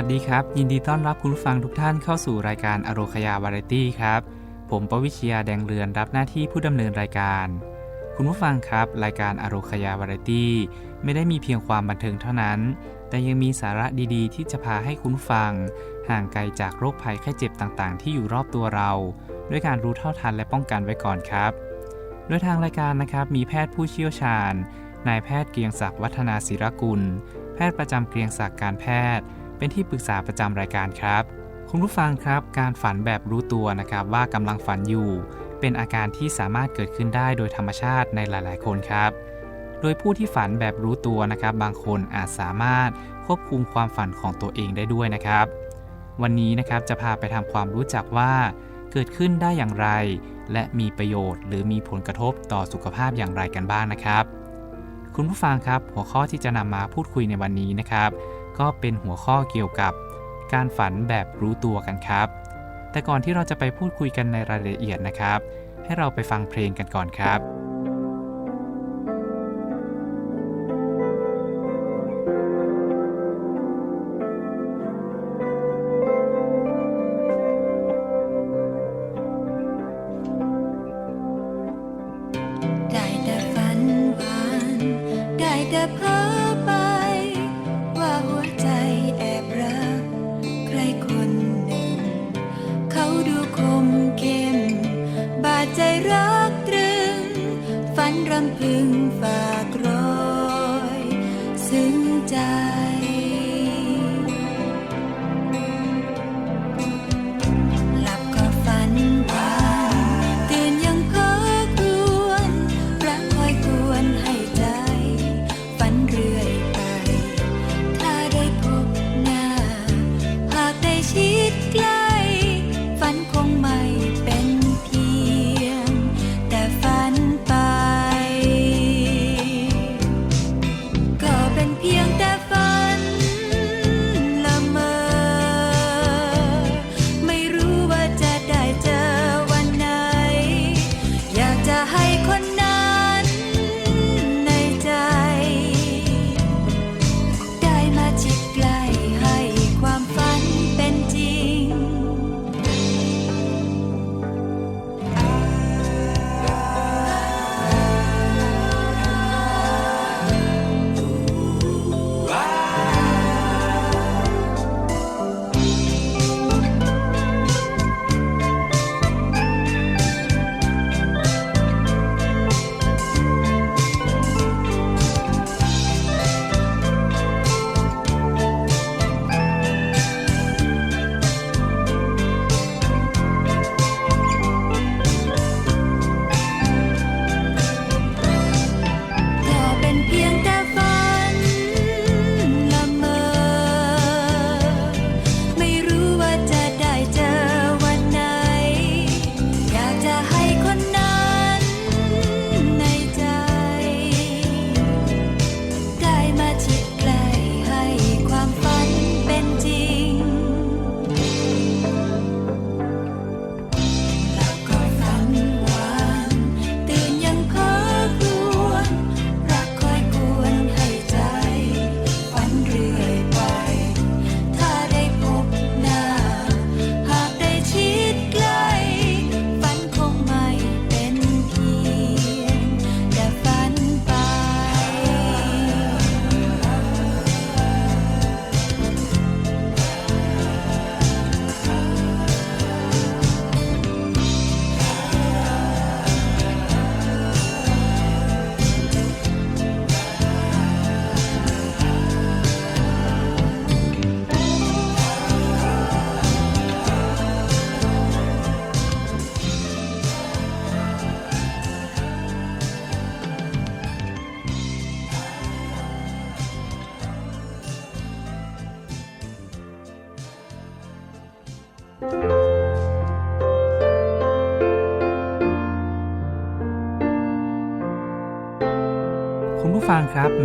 สวัสดีครับ ยินดีต้อนรับคุณผู้ฟังทุกท่านเข้าสู่รายการอโรคยาวาไรตี้ครับ ผมปวิชียแดงเรือนรับหน้าที่ผู้ดำเนินรายการ คุณผู้ฟังครับ รายการอโรคยาวาไรตี้ไม่ได้มีเพียงความบันเทิงเท่านั้น แต่ยังมีสาระดีๆ ที่จะพาให้คุณฟัง ห่างไกลจากโรคภัยแค่เจ็บต่างๆ ที่อยู่รอบตัวเรา ด้วยการรู้เท่าทันและป้องกันไว้ก่อนครับโดยทางรายการนะครับมีแพทย์ผู้เชี่ยวชาญนายแพทย์เกียงศักดิ์วัฒนาศิรกุล แพทย์ประจำเกียงศักดิ์การแพทย์ เป็นที่ปรึกษาประจำรายการครับ คุณผู้ฟังครับ การฝันแบบรู้ตัวนะครับว่ากำลังฝันอยู่ เป็นอาการที่สามารถเกิดขึ้นได้โดยธรรมชาติในหลาย ๆ คนครับ โดยผู้ที่ฝันแบบรู้ตัวนะครับ บางคนอาจสามารถควบคุมความฝันของตัวเองได้ด้วยนะครับ วันนี้นะครับจะพาไปทำความรู้จักว่า เกิดขึ้นได้อย่างไร และมีประโยชน์ หรือมีผลกระทบต่อสุขภาพอย่างไรกันบ้างนะครับ คุณผู้ฟังครับ หัวข้อที่จะนำมาพูดคุยในวันนี้นะครับ ก็เป็นหัวข้อเกี่ยวกับการฝันแบบรู้ตัวกันครับ แต่ก่อนที่เราจะไปพูดคุยกันในรายละเอียดนะครับ ให้เราไปฟังเพลงกันก่อนครับ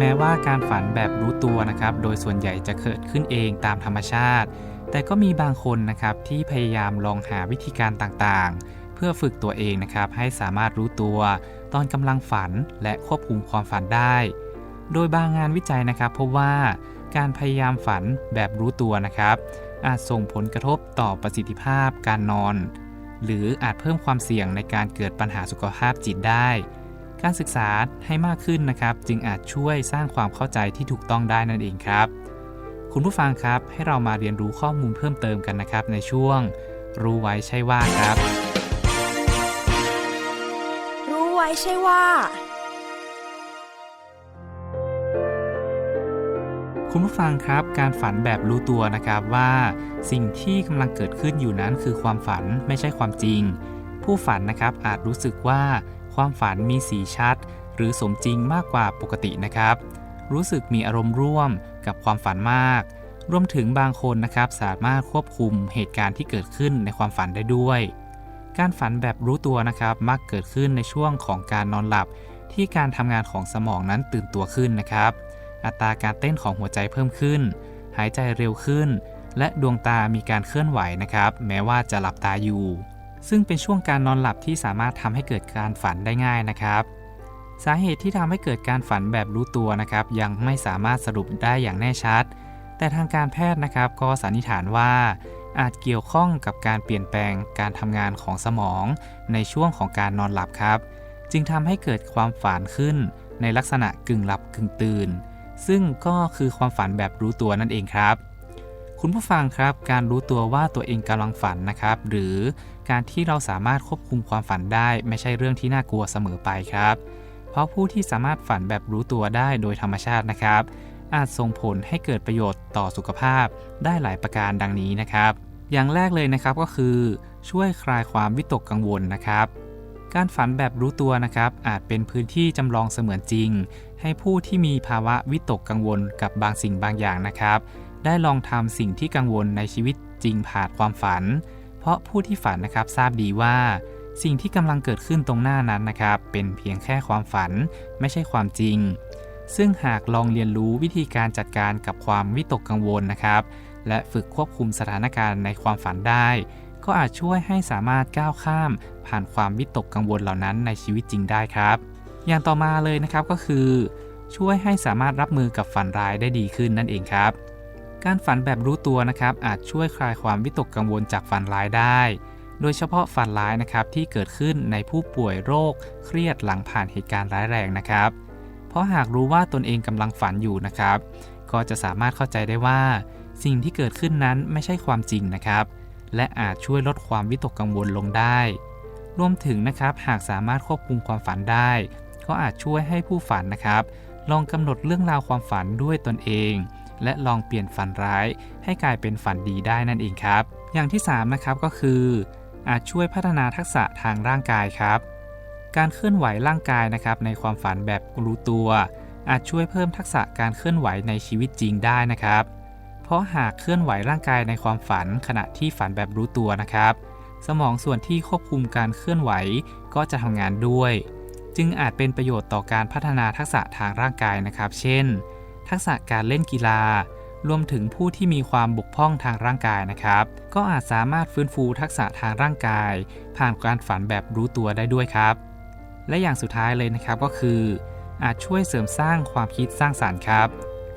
ม้ว่าการฝันแบบรู้ตัวนะครับ โดยส่วนใหญ่จะเกิดขึ้นเองตามธรรมชาติ แต่ก็มีบางคนนะครับที่พยายามลองหาวิธีการต่างๆ เพื่อฝึกตัวเองนะครับให้สามารถรู้ตัว ตอนกำลังฝันและควบคุมความฝันได้ โดยบางงานวิจัยนะครับพบว่าการพยายามฝันแบบรู้ตัวนะครับ อาจส่งผลกระทบต่อประสิทธิภาพการนอน หรืออาจเพิ่มความเสี่ยงในการเกิดปัญหาสุขภาพจิตได้ การศึกษาให้มากขึ้นนะครับ จึงอาจช่วยสร้างความเข้าใจที่ถูกต้องได้นั่นเองครับ คุณผู้ฟังครับให้เรามาเรียนรู้ข้อมูลเพิ่มเติมกันนะครับ ในช่วง รู้ไว้ใช่ว่าครับ รู้ไว้ใช่ว่า คุณผู้ฟังครับการฝันแบบรู้ตัวนะครับว่า สิ่งที่กำลังเกิดขึ้นอยู่นั้นคือความฝันไม่ใช่ความจริง ผู้ฝันนะครับอาจรู้สึกว่า ความฝันมีสีชัด หรือสมจริงมากกว่าปกตินะครับ รู้สึกมีอารมณ์ร่วมกับความฝันมาก รวมถึงบางคนนะครับสามารถควบคุมเหตุการณ์ที่เกิดขึ้นในความฝันได้ด้วย การฝันแบบรู้ตัวนะครับมักเกิดขึ้นในช่วงของการนอนหลับ ที่การทำงานของสมองนั้นตื่นตัวขึ้นนะครับ อัตราการเต้นของหัวใจเพิ่มขึ้น หายใจเร็วขึ้น และดวงตามีการเคลื่อนไหวนะครับ แม้ว่าจะหลับตาอยู่ ซึ่งเป็นช่วงการนอนหลับที่สามารถทำให้เกิดการฝันได้ง่ายนะครับ สาเหตุที่ทำให้เกิดการฝันแบบรู้ตัวนะครับ ยังไม่สามารถสรุปได้อย่างแน่ชัด แต่ทางการแพทย์นะครับ ก็สันนิษฐานว่าอาจเกี่ยวข้องกับการเปลี่ยนแปลงการทำงานของสมองในช่วงของการนอนหลับครับ จึงทำให้เกิดความฝันขึ้นในลักษณะกึ่งหลับกึ่งตื่น ซึ่งก็คือความฝันแบบรู้ตัวนั่นเองครับ คุณผู้ฟังครับ การรู้ตัวว่าตัวเองกำลังฝันนะครับ หรือ การที่เราสามารถควบคุมความฝันได้ไม่ใช่เรื่องที่น่ากลัวเสมอไปครับ เพราะผู้ที่สามารถฝันแบบรู้ตัวได้โดยธรรมชาตินะครับ อาจส่งผลให้เกิดประโยชน์ต่อสุขภาพได้หลายประการดังนี้นะครับ อย่างแรกเลยนะครับก็คือ ช่วยคลายความวิตกกังวลนะครับ การฝันแบบรู้ตัวนะครับ อาจเป็นพื้นที่จำลองเสมือนจริง ให้ผู้ที่มีภาวะวิตกกังวลกับบางสิ่งบางอย่างนะครับ ได้ลองทำสิ่งที่กังวลในชีวิตจริงผ่านความฝัน เพราะผู้ที่ฝันนะครับทราบดีว่า สิ่งที่กำลังเกิดขึ้นตรงหน้านั้นนะครับ เป็นเพียงแค่ความฝันไม่ใช่ความจริง ซึ่งหากลองเรียนรู้วิธีการจัดการกับความวิตกกังวลนะครับ และฝึกควบคุมสถานการณ์ในความฝันได้ ก็อาจช่วยให้สามารถก้าวข้าม ผ่านความวิตกกังวลเหล่านั้นในชีวิตจริงได้ครับ อย่างต่อมาเลยนะครับก็คือ ช่วยให้สามารถรับมือกับฝันร้ายได้ดีขึ้นนั่นเองครับ การฝันแบบรู้ตัวนะครับอาจช่วยคลายความวิตกกังวลจากฝันร้ายได้ โดยเฉพาะฝันร้ายนะครับที่เกิดขึ้นในผู้ป่วยโรค เครียดหลังผ่านเหตุการณ์ร้ายแรงนะครับ เพราะหากรู้ว่าตนเองกำลังฝันอยู่นะครับ ก็จะสามารถเข้าใจได้ว่า สิ่งที่เกิดขึ้นนั้นไม่ใช่ความจริงนะครับ และอาจช่วยลดความวิตกกังวลลงได้ รวมถึงนะครับหากสามารถควบคุมความฝันได้ ก็อาจช่วยให้ผู้ฝันนะครับ ลองกำหนดเรื่องราวความฝันด้วยตนเอง และลองเปลี่ยนฝันร้าย ให้กลายเป็นฝันดีได้นั่นเองครับ อย่างที่3นะครับก็คือ อาจช่วยพัฒนาทักษะทางร่างกายครับ การเคลื่อนไหวร่างกายนะครับในความฝันแบบรู้ตัว อาจช่วยเพิ่มทักษะการเคลื่อนไหวในชีวิตจริงได้นะครับ เพราะหากเคลื่อนไหวร่างกายในความฝัน ขณะที่ฝันแบบรู้ตัวนะครับ สมองส่วนที่ควบคุมการเคลื่อนไหวก็จะทำงานด้วย จึงอาจเป็นประโยชน์ต่อการพัฒนาทักษะทางร่างกายนะครับ เช่น ทักษะการเล่นกีฬารวมถึงผู้ที่มีความบกพร่องทางร่างกายนะครับ ก็อาจสามารถฟื้นฟูทักษะทางร่างกาย ผ่านการฝันแบบรู้ตัวได้ด้วยครับ และอย่างสุดท้ายเลยนะครับก็คือ อาจช่วยเสริมสร้างความคิดสร้างสารรค์ครับ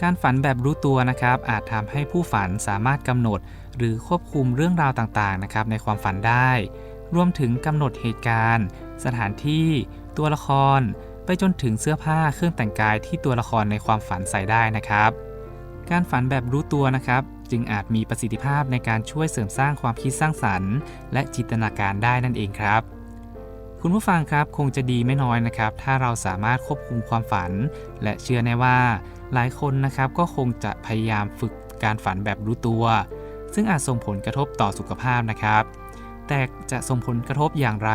การฝันแบบรู้ตัวนะครับ อาจทำให้ผู้ฝันสามารถกำหนด หรือควบคุมเรื่องราวต่างๆนะครับในความฝันได้ รวมถึงกำหนดเหตุการณ์ สถานที่ ตัวละคร ไปจนถึงเสื้อผ้าเครื่องแต่งกายที่ตัวละครในความฝันใส่ได้นะครับ การฝันแบบรู้ตัวนะครับ จึงอาจมีประสิทธิภาพในการช่วยเสริมสร้างความคิดสร้างสรรค์ และจินตนาการได้นั่นเองครับ คุณผู้ฟังครับคงจะดีไม่น้อยนะครับ ถ้าเราสามารถควบคุมความฝัน และเชื่อแน่ว่า หลายคนนะครับก็คงจะพยายามฝึกการฝันแบบรู้ตัว ซึ่งอาจส่งผลกระทบต่อสุขภาพนะครับ แต่จะส่งผลกระทบอย่างไร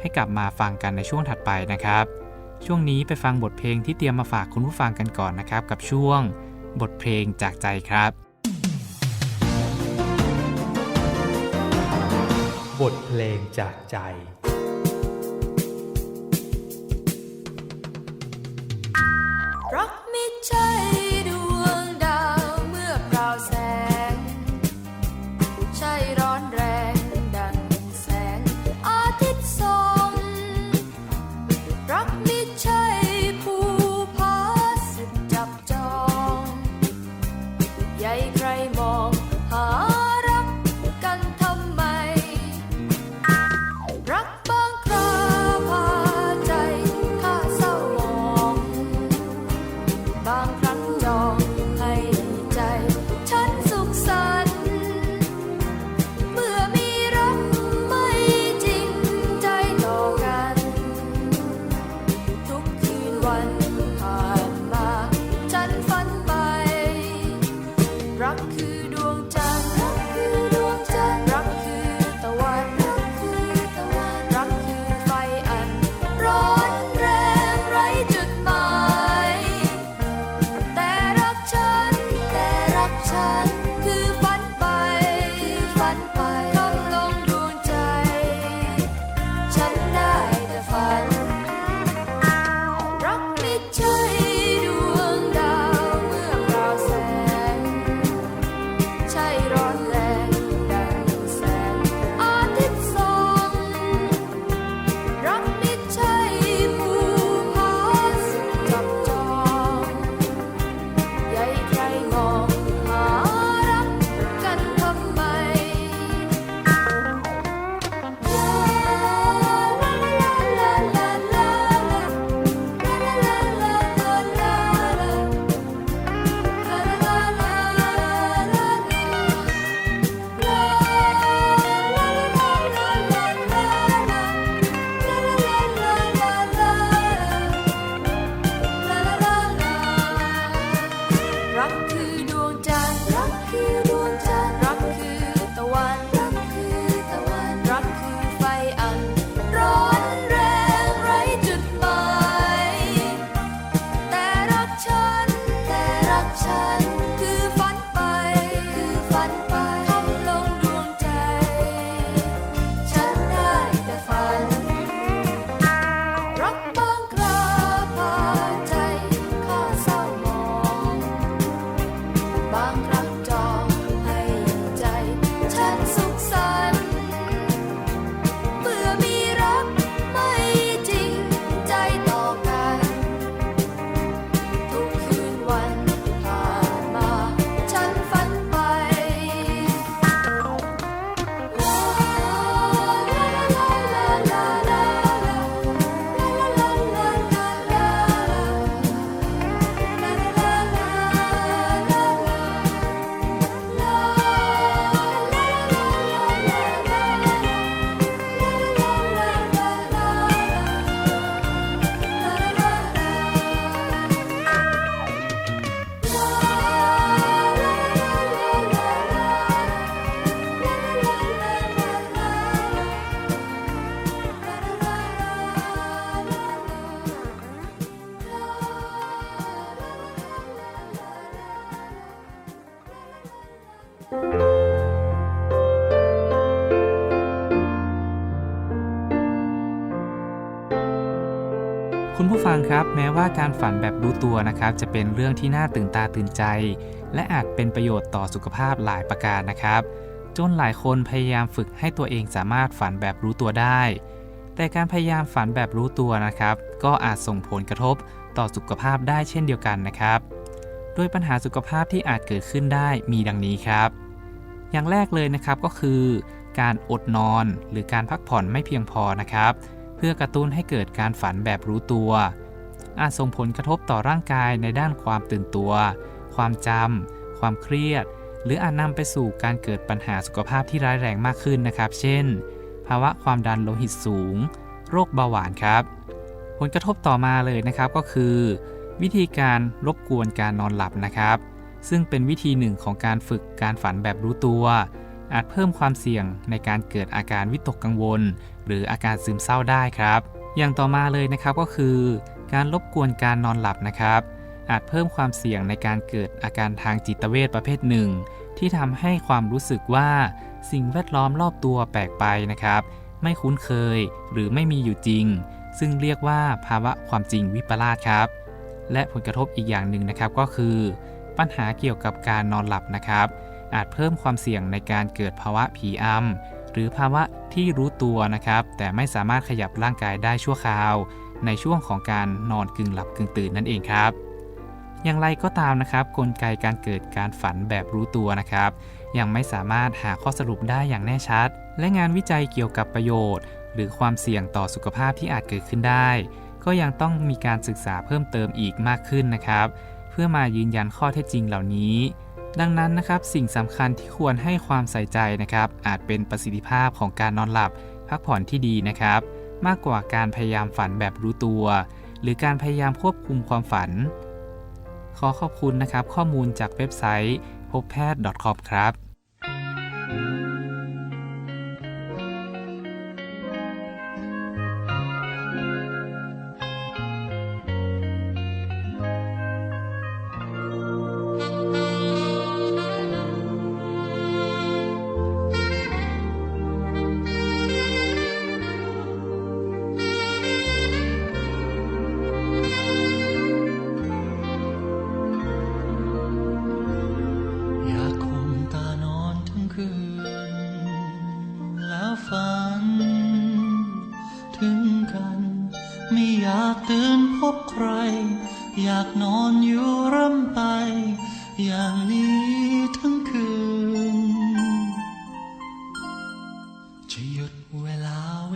ให้กลับมาฟังกันในช่วงถัดไปนะครับ ช่วงนี้ไปฟังบทเพลงที่เตรียมมาฝากคุณผู้ฟังกันก่อนนะครับ กับช่วงบทเพลงจากใจครับ บทเพลงจากใจ นะครับ จะเป็นเรื่องที่น่าตื่นตาตื่นใจ และอาจเป็นประโยชน์ต่อสุขภาพหลายประการนะครับ จนหลายคนพยายามฝึกให้ตัวเองสามารถฝันแบบรู้ตัวได้ แต่การพยายามฝันแบบรู้ตัวนะครับ ก็อาจส่งผลกระทบต่อสุขภาพได้เช่นเดียวกันนะครับ โดยปัญหาสุขภาพที่อาจเกิดขึ้นได้มีดังนี้ครับ อย่างแรกเลยนะครับก็คือ การอดนอนหรือการพักผ่อนไม่เพียงพอนะครับ เพื่อกระตุ้นให้เกิดการฝันแบบรู้ตัว อาจส่งผลกระทบต่อร่างกายในด้านความตื่นตัว ความจำ ความเครียด หรืออาจนำไปสู่การเกิดปัญหาสุขภาพที่ร้ายแรงมากขึ้นนะครับ เช่น ภาวะความดันโลหิตสูง โรคเบาหวานครับ ผลกระทบต่อมาเลยนะครับก็คือ วิธีการรบกวนการนอนหลับนะครับ ซึ่งเป็นวิธีหนึ่งของการฝึกการฝันแบบรู้ตัว อาจเพิ่มความเสี่ยงในการเกิดอาการวิตกกังวล หรืออาการซึมเศร้าได้ครับ อย่างต่อมาเลยนะครับก็คือ การรบกวนการนอนหลับนะครับ อาจเพิ่มความเสี่ยงในการเกิดอาการทางจิตเวชประเภทหนึ่ง ที่ทำให้ความรู้สึกว่าสิ่งแวดล้อมรอบตัวแปลกไปนะครับ ไม่คุ้นเคยหรือไม่มีอยู่จริง ซึ่งเรียกว่าภาวะความจริงวิปลาสครับ และผลกระทบอีกอย่างหนึ่งนะครับก็คือ ปัญหาเกี่ยวกับการนอนหลับนะครับ อาจเพิ่มความเสี่ยงในการเกิดภาวะผีอำหรือภาวะที่รู้ตัวนะครับ แต่ไม่สามารถขยับร่างกายได้ชั่วคราว ในช่วงของการนอนกึ่งหลับกึ่งตื่นนั่นเองครับ อย่างไรก็ตามนะครับ กลไกการเกิดการฝันแบบรู้ตัวนะครับ ยังไม่สามารถหาข้อสรุปได้อย่างแน่ชัด และงานวิจัยเกี่ยวกับประโยชน์ หรือความเสี่ยงต่อสุขภาพที่อาจเกิดขึ้นได้ ก็ยังต้องมีการศึกษาเพิ่มเติมอีกมากขึ้นนะครับ เพื่อมายืนยันข้อเท็จจริงเหล่านี้ดังนั้นนะครับสิ่งสำคัญที่ควรให้ความใส่ใจนะครับ อาจเป็นประสิทธิภาพของการนอนหลับ พักผ่อนที่ดีนะครับ มากกว่าการพยายามฝันแบบรู้ตัว หรือการพยายามควบคุมความฝัน ขอขอบคุณนะครับข้อมูลจากเว็บไซต์พบแพทย์ .com ครับ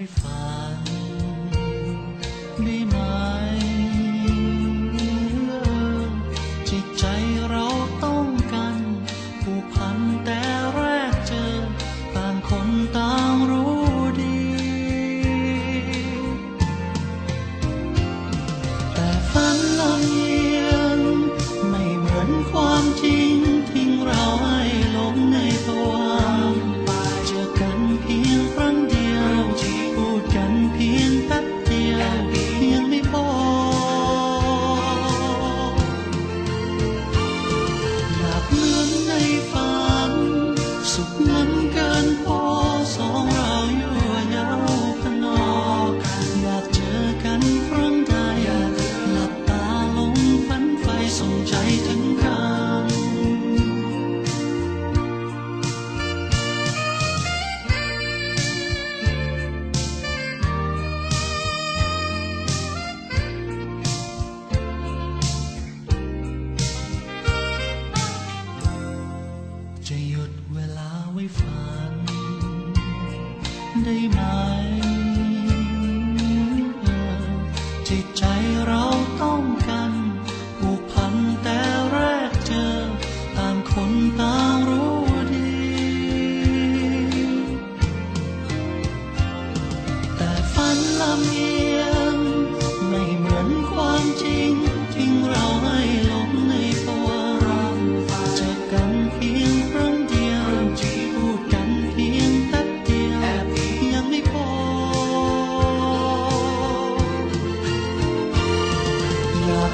าไ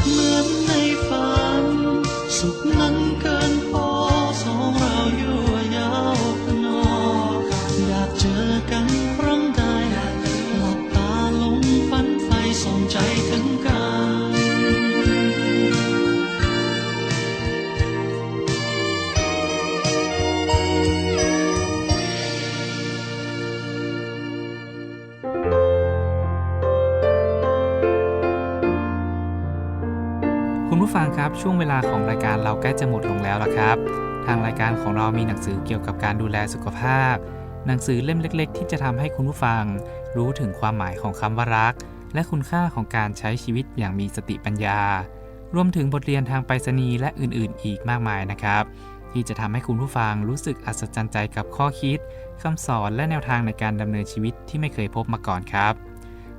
อยากเห ของรายการเราใกล้จะหมดลงแล้วละครับ ทางรายการของเรามีหนังสือเกี่ยวกับการดูแลสุขภาพ หนังสือเล่มเล็ก ๆ ที่จะทำให้คุณผู้ฟัง รู้ถึงความหมายของคำว่ารัก และคุณค่าของการใช้ชีวิตอย่างมีสติปัญญา รวมถึงบทเรียนทางไปรษณีย์และอื่นๆ อีกมากมายนะครับ ที่จะทำให้คุณผู้ฟังรู้สึกอัศจรรย์ใจกับข้อคิดคำสอนและแนวทางในการดำเนินชีวิตที่ไม่เคยพบมาก่อนครับ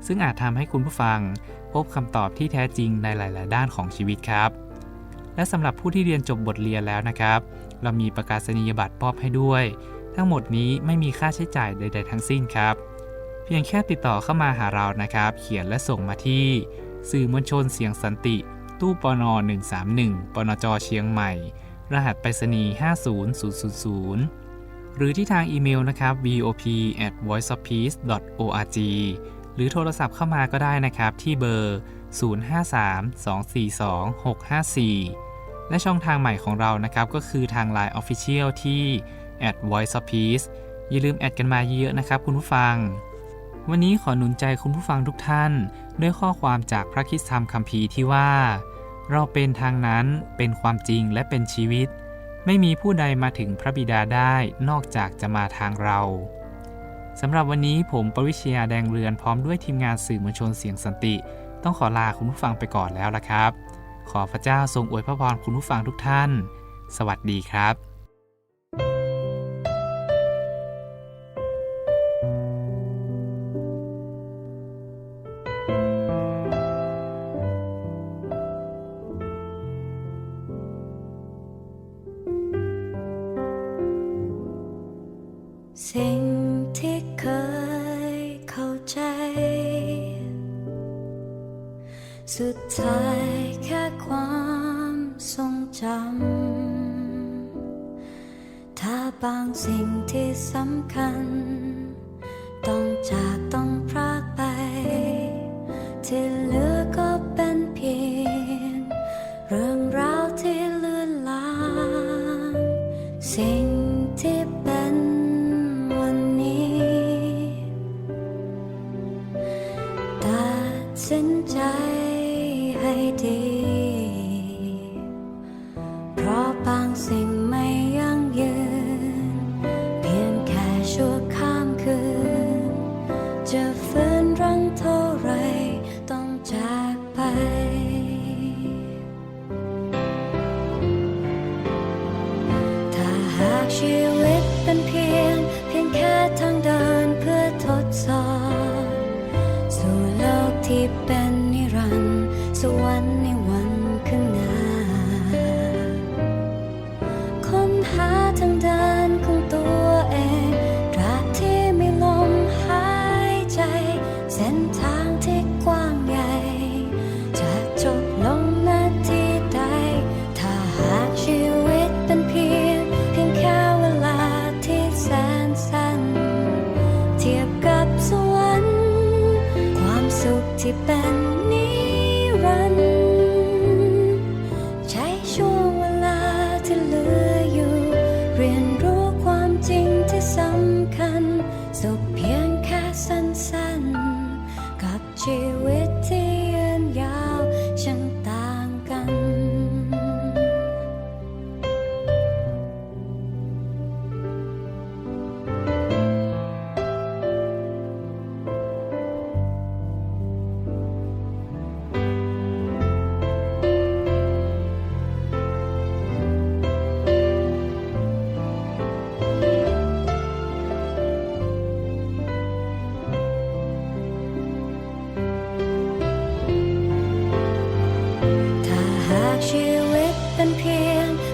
ซึ่งอาจทำให้คุณผู้ฟังพบคำตอบที่แท้จริงในหลาย ๆ ด้านของชีวิตครับ และสำหรับผู้ที่เรียนจบบทเรียนแล้วนะครับ เรามีประกาศนียบัตรมอบให้ด้วย ทั้งหมดนี้ไม่มีค่าใช้จ่ายใด ๆ ทั้งสิ้นครับ เพียงแค่ติดต่อเข้ามาหาเรานะครับ เขียนและส่งมาที่ สื่อมวลชนเสียงสันติ ตู้ปน131ปนจเชียงใหม่ รหัสไปรษณีย์50000 หรือที่ทางอีเมลนะครับ vop at voiceofpeace org หรือโทรศัพท์เข้ามาก็ได้นะครับที่เบอร์ 053-242-654 และช่องทางใหม่ของเรานะครับ ก็คือทาง Line Official ที่ at voice of peace อย่าลืมแอดกันมาเยอะๆนะครับคุณผู้ฟัง วันนี้ขอหนุนใจคุณผู้ฟังทุกท่าน ด้วยข้อความจากพระคริสตธรรมคัมภีร์ที่ว่า เราเป็นทางนั้นเป็นความจริงและเป็นชีวิต ไม่มีผู้ใดมาถึงพระบิดาได้นอกจากจะมาทางเราสำหรับวันนี้ผมปวิเชียแดงเรือนพร้อมด้วยทีมงานสื่อมวลชนเสียงสันติ ต้องขอลาคุณผู้ฟังไปก่อนแล้วละครับ ขอพระเจ้าทรงอวยพระพรคุณผู้ฟังทุกท่าน สวัสดีครับ สิ่งที่เป็นวันนี้ ตัดสินใจ เป็นเพียง